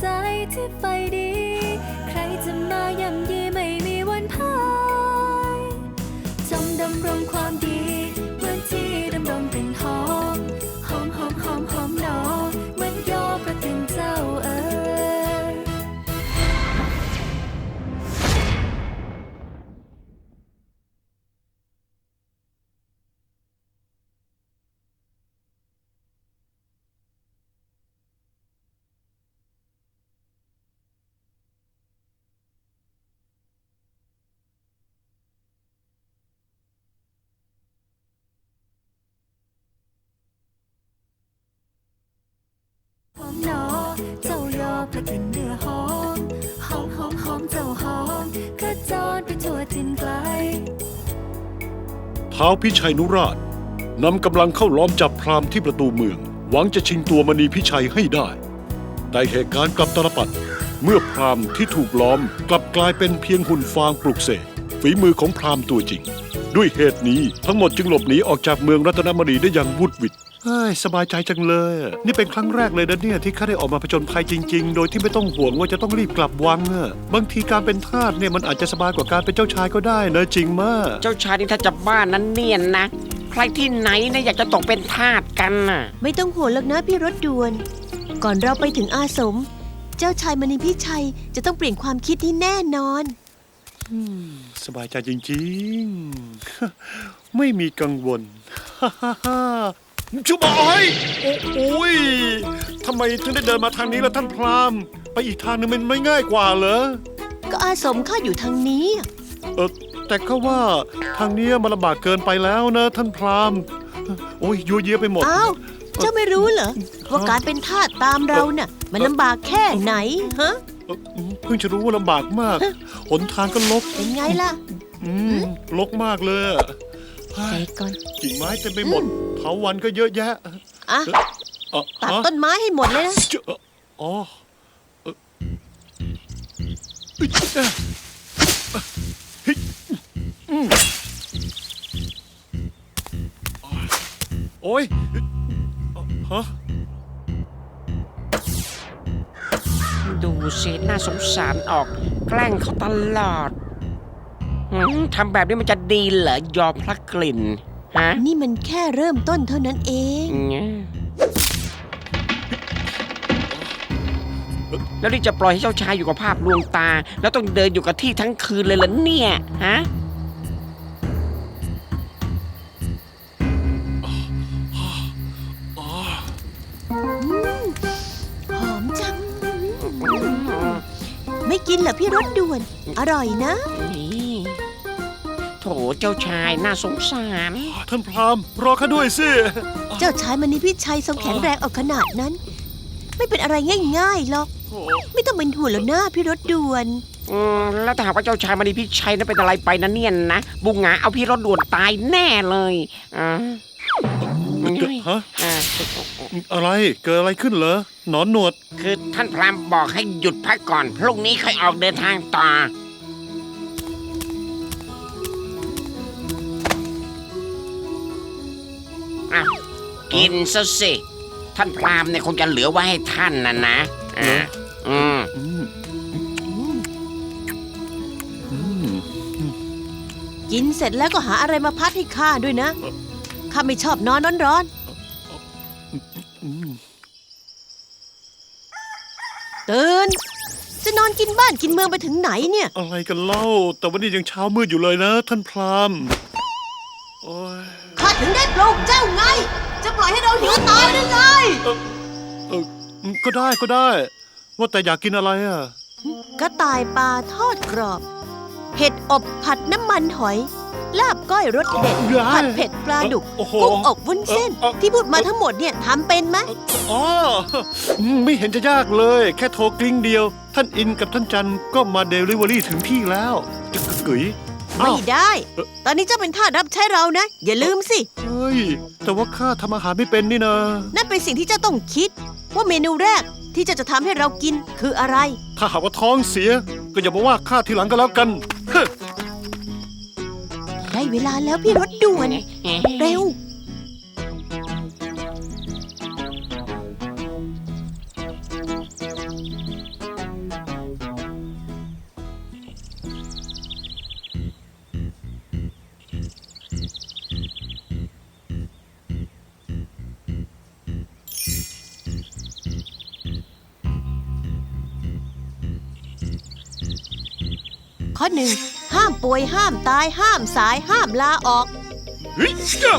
ใจที่ไฟดี ใครจะมาย่ำยีไม่มีวันพ่ายจงดำรงความ ท้าวพิชัยนุราชนำกำลังเข้าล้อมจับพราหมณ์ที่ประตูเมือง หวังจะชิงตัวมณีพิชัยให้ได้ แต่เหตุการณ์กลับตลปัด เมื่อพราหมณ์ที่ถูกล้อมกลับกลายเป็นเพียงหุ่นฟางปลุกเสกฝีมือของพราหมณ์ตัวจริง ด้วยเหตุนี้ทั้งหมดจึงหลบหนีออกจากเมืองรัตนมณีได้อย่างวุดวิด ฮ้ยสบายใจจังเลยอะนี่เป็นครั้งแรกเลยนะเนี่ยที่ข้าได้ออกมาผจญภัยจริง ๆ โดยที่ไม่ต้องห่วงว่าจะต้องรีบกลับวังอะบางทีการเป็นทาสเนี่ยมันอาจจะสบายกว่าการเป็นเจ้าชายก็ได้นะจริงมากเจ้าชายนี่ถ้าจะบ้านนั้นเนียนนะ ใครที่ไหนเนี่ยอยากจะตกเป็นทาสกันน่ะ ไม่ต้องห่วงหรอกนะพี่รถด่วน ก่อนเราไปถึงอาสม เจ้าชายมณีพี่ชัยจะต้องเปลี่ยนความคิดที่แน่นอนสบายใจจริงๆ ไม่มีกังวล ชุบอยโอ้โอ้ยทำไมถึงได้เดินมาทางนี้ล่ะท่านพราหมณ์ไปอีกทางนึงมันไม่ง่ายกว่าเหรอ ก็อาสมข้าอยู่ทางนี้ เออแต่เขาว่าทางเนี้ยมันลำบากเกินไปแล้วนะ ท่านพราหมณ์โอ้ยยัวเยียไปหมด อ้าว เจ้าไม่รู้เหรอ ว่าการเป็นทาสตามเราน่ะ มันลำบากแค่ไหนฮะเอ่อเพิ่งจะรู้ว่าลำบากมาก หนทางก็ลกเป็นไงล่ะอืมลกมากเลยอะเฮ้ ใส่ยก่อนกิ่งไม้เต็มไปหมดเถาวันก็เยอะแยะอะเอ่อตัดฮะต้นไม้ให้หมดเลยนะเจ้าอ๋อเอ่อเอ้ยเอ้ยเฮ้ยอืมโอ้ยฮะดูสิน่าสงสารออก แกล้งเขาตลอดหืม ทำแบบนี้มันจะดีเหรอยอมพระกลิ่น ฮะนี่มันแค่เริ่มต้นเท่านั้นเองเนี่ยแล้วนี่จะปล่อยให้เจ้าชายอยู่กับภาพลวงตา แล้วต้องเดินอยู่กับที่ทั้งคืนเลยเหรอเนี่ย ฮะ หอมจัง ไม่กินเหรอพี่รถด่วน อร่อยนะนี่โถเจ้าชายน่าสงสาร ท่านพราหมณ์รอข้าด้วยสิ เจ้าชายมณีพี่ชัยทรงแข็งแรงออกขนาดนั้น ไม่เป็นอะไรง่ายๆหรอกโอ้ไม่ต้องเป็นห่วงแล้วนะพี่รถด่วน อืมแล้วถ้าหากว่าเจ้าชายมณีพิชัยนั้นเป็นอะไรไปนะเนี่ยนะบุงหงาเอาพี่รถด่วนตายแน่เลยอ่าเกิดฮะ อ่าอะไรเกิดอะไรขึ้นเหรอหนอนหนวด คือท่านพรามบอกให้หยุดพักก่อน พรุ่งนี้ค่อยออกเดินทางต่อ กินซะสิ ท่านพรามเนี่ยคงจะเหลือไว้ให้ท่านนะนะอ่าอืมอืมอืม กินเสร็จแล้วก็หาอะไรมาพัดให้ข้าด้วยนะ ข้าไม่ชอบนอนร้อนอืมๆตื่น จะนอนกินบ้านกินเมืองไปถึงไหนเนี่ย อะไรกันเล่า แต่วันนี้ยังเช้ามืดอยู่เลยนะ ท่านพราหมณ์โอ้ย ข้าถึงได้ปลุกเจ้าไง จะปล่อยให้เราหิวตายได้ไงเออก็ได้ก็ได้ ว่าแต่อยากกินอะไรอะกระต่ายปลาทอดกรอบ เห็ดอบผัดน้ำมันหอย ลาบก้อยรสเด็ดว้ายผัดเผ็ดปลาดุกโอ้โหกุ้งอบวุ้นเส้นเอ่อเอ่อที่พูดมาทั้งหมดเนี่ยทำเป็นไหมอ๋ออืมไม่เห็นจะยากเลย แค่โทรกลิ้งเดียว ท่านอินกับท่านจันก็มาเดลิเวอรี่ถึงที่แล้วจะกระกึ๋ยอ้าไม่วได้เอ่อตอนนี้เจ้าเป็นทาสรับใช้เรานะ อย่าลืมสิ เฮ้ย แต่ว่าข้าทำอาหารไม่เป็นนี่นะนั่นเป็นสิ่งที่เจ้าต้องคิด ว่าเมนูแรกที่เจ้าจะทำให้เรากินคืออะไร ถ้าหากว่าท้องเสีย ก็อย่ามาว่าข้าทีหลังก็แล้วกันเฮ้ยได้เวลาแล้วพี่รถด่วน เร็ว อหนึ่งห้ามป่วยห้ามตายห้ามสายห้ามลาออกเฮ้ยจ้า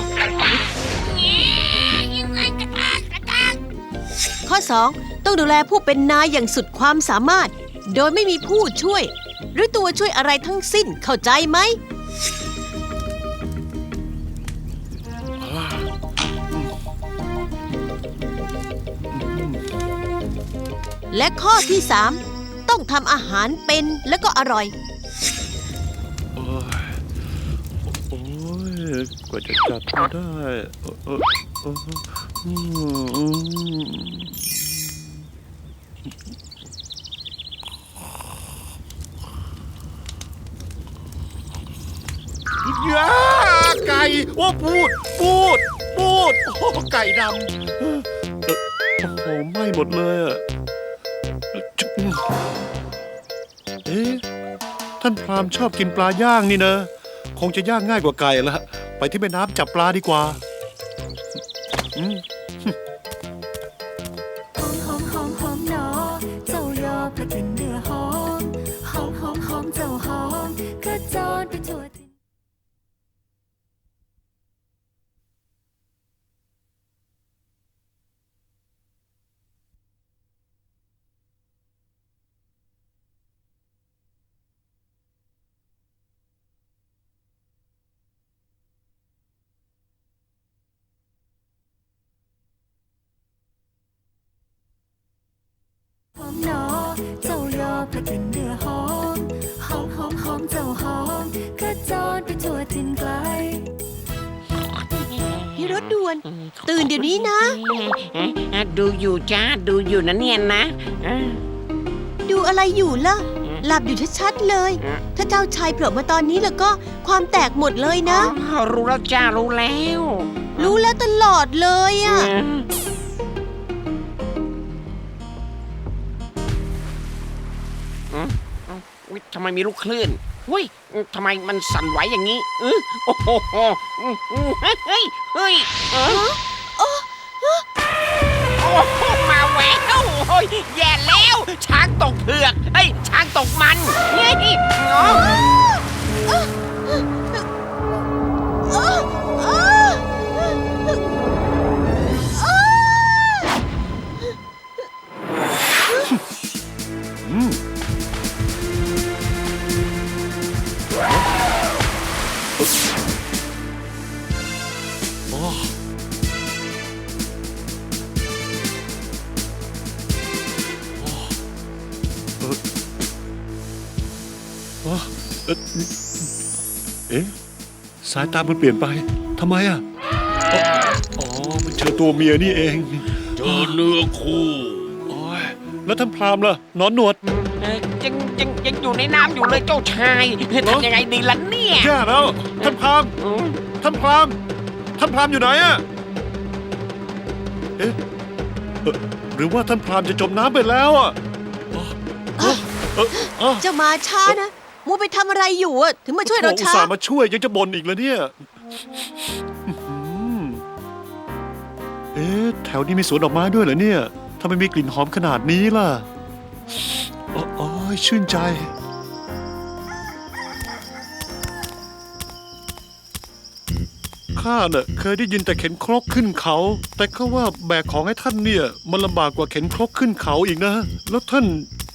ข้อ 2 ต้องดูแลผู้เป็นนายอย่างสุดความสามารถ โดยไม่มีผู้ช่วย หรือตัวช่วยอะไรทั้งสิ้นเข้าใจไหม และข้อที่ 3 ต้องทำอาหารเป็นและก็อร่อย กว่าจะจัดมาได้เออเออเอออืมอืมยไก่โอ้พูด พูด พูด โอ้ไก่ดำโอ้โหไหม้หมดเลยอะเอ๊ะท่านพรามชอบกินปลาย่างนี่นะ คงจะย่างง่ายกว่าไก่ละ ไปที่แม่น้ำจับปลาดีกว่า อืม เจ้ายอพระกลิ่นเนื้อหอม หอมหอมหอมเจ้าหอมกระจรไปทั่วทินไกล พี่รถด่วน ตื่นเดี๋ยวนี้นะอะดูอยู่จ้าดูอยู่นะเนี่ยนะอะดูอะไรอยู่ล่ะ หลับอยู่ชัดๆเลย ถ้าเจ้าชายโผล่มาตอนนี้แล้วก็ความแตกหมดเลยนะอ๋อรู้แล้วจ้ารู้แล้ว รู้แล้วตลอดเลยอะ อืมอุ๊ยทำไมมีลูกคลื่นอุ้ยทำไมมันสั่นไหวอย่างนี้เออโอ้โหอืมอืมเฮ้ยเฮ้ยเออโอ้โหมาแหววโอ้ยแย่แล้ว ช้างตกเผือกเฮ้ยช้างตกมันเฮ้ย เอ่อเอ๊ะสายตามันเปลี่ยนไปทำไมอะอ๋ออ๋อมันเจอตัวเมียนี่เองำเจอเนื้อคู่โอ้ยแล้วท่านพราหมณ์ล่ะนอนหนวด เอ้ยยังยังยังอยู่ในน้ำอยู่เลยเจ้าชายเฮ้ยทำยังไงดีล่ะเนี่ยแย่แล้วท่านพราหมณ์อืมท่านพราหมณ์ท่านพราหมณ์อยู่ไหนอะเอ๊ะเอ่อหรือว่าท่านพราหมณ์จะจมน้ำไปแล้วอะอ๋อเอ่อเอ่อเอ่อเจ้ามาช้านะ มัวไปทำอะไรอยู่อะถึงมาช่วยเราอุตช้าส่าห์มาช่วยยังจะบ่นอีกแล้วเนี่ยอื้อหือเอ๊ะแถวนี้มีสวนดอกไม้ด้วยเหรอเนี่ยทำไมมีกลิ่นหอมขนาดนี้ล่ะโอ้โอ้ยชื่นใจ ข้าเน่ะเคยได้ยินแต่เข็นครกขึ้นเขา แต่เขาว่าแบกของให้ท่านเนี่ย มันลำบากกว่าเข็นครกขึ้นเขาอีกนะ แล้วท่าน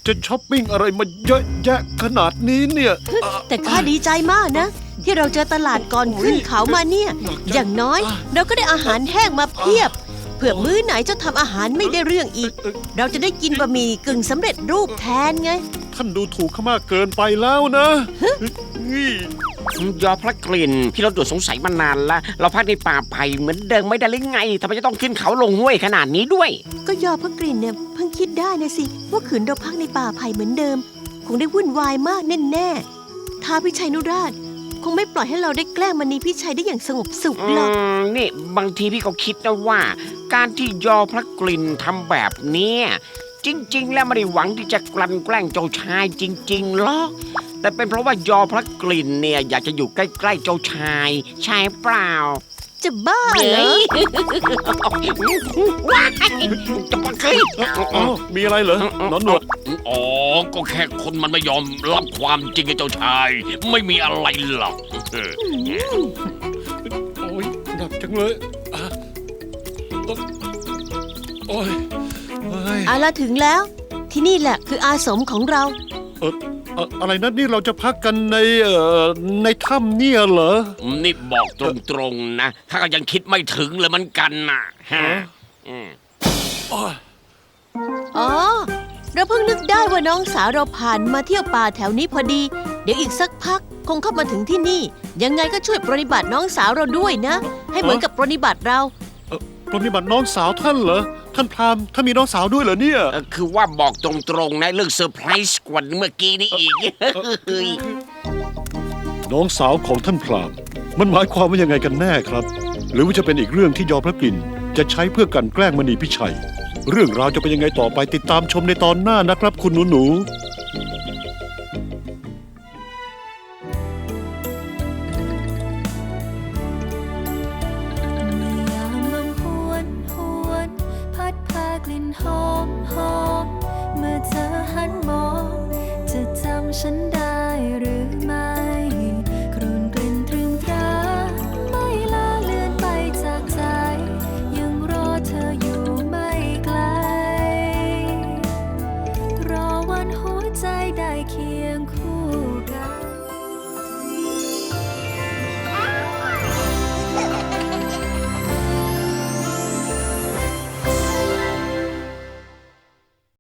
จะช้อปปิ้งอะไรมาเยอะแยะขนาดนี้เนี่ยอะแต่ข้าดีใจมากนะ ที่เราเจอตลาดก่อนขึ้นเขามาเนี่ยหนักจังอย่างน้อย เราก็ได้อาหารแห้งมาเพียบเผื่อมื้อไหนเจ้าทำอาหารไม่ได้เรื่องอีกเอ่อเราจะได้กินบะหมี่กึ่งสำเร็จรูปแทนไง ท่านดูถูกข้ามากเกินไปแล้วนะนี่ยอพระกลิ่นที่เราตรวจสงสัยมานานละเราพักในป่าไผ่เหมือนเดิมไม่ได้หรือไงทำไมจะต้องขึ้นเขาลงห้วยขนาดนี้ด้วย ก็ยอพระกลิ่นเนี่ยเพิ่งคิดได้นะสิ ว่าขืนเราพักในป่าไผ่เหมือนเดิม คงได้วุ่นวายมากแน่ๆท้าพิชัยนุราช คงไม่ปล่อยให้เราได้แกล้งมณีพิชัยได้อย่างสงบสุขหรอกมนี่บางทีพี่ก็คิดนะว่า การที่ยอพระกลิ่นทำแบบเนี้ยจริง ๆ แล้วไม่ได้หวังที่จะกลั่นแกล้งเจ้าชายจริง ๆ หรอก แต่เป็นเพราะว่ายอพระกลิ่นเนี่ยอยากจะอยู่ใกล้ ๆ เจ้าชาย ใช่เปล่า จะบ้าเหรอว้ายจะมาเคยอ้าวมีอะไรเหรอหนอนหนวดอ๋อ ก็แค่คนมันไม่ยอมรับความจริงไอ้เจ้าชาย ไม่มีอะไรหรอกเออโอ้ยหนักจังเลยอะโอ้ยเฮ้ยเอาละถึงแล้ว ที่นี่แหละคืออาสมของเรา เอ่อ เอ่ออะไรนะนี่เราจะพักกันในเอ่อในถ้ำเนี่ยเหรอ นี่บอกตรงๆนะข้าก็ยังคิดไม่ถึงเลยเหมันกันนะฮะอืมอ๋อ เราเพิ่งนึกได้ว่าน้องสาวเราผ่านมาเที่ยวป่าแถวนี้พอดี เดี๋ยวอีกสักพักคงเข้ามาถึงที่นี่ ยังไงก็ช่วยปรนิบัติน้องสาวเราด้วยนะ ให้เหมือนกับปรนิบัติเรา ปฏิบัติน้องสาวท่านเหรอ ท่านพราหมณ์ท่านมีน้องสาวด้วยเหรอเนี่ย เอ่อคือว่าบอกตรงๆนะเรื่องเซอร์ไพรส์กว่าเมื่อกี้นี้อีกเฮ้ยน้องสาวของท่านพราหมณ์มันหมายความว่ายังไงกันแน่ครับ หรือว่าจะเป็นอีกเรื่องที่ยอมพระกลิ่น จะใช้เพื่อกลันแกล้งมณีพิชัย เรื่องราวจะเป็นยังไงต่อไปติดตามชมในตอนหน้านะครับคุณหนูหนู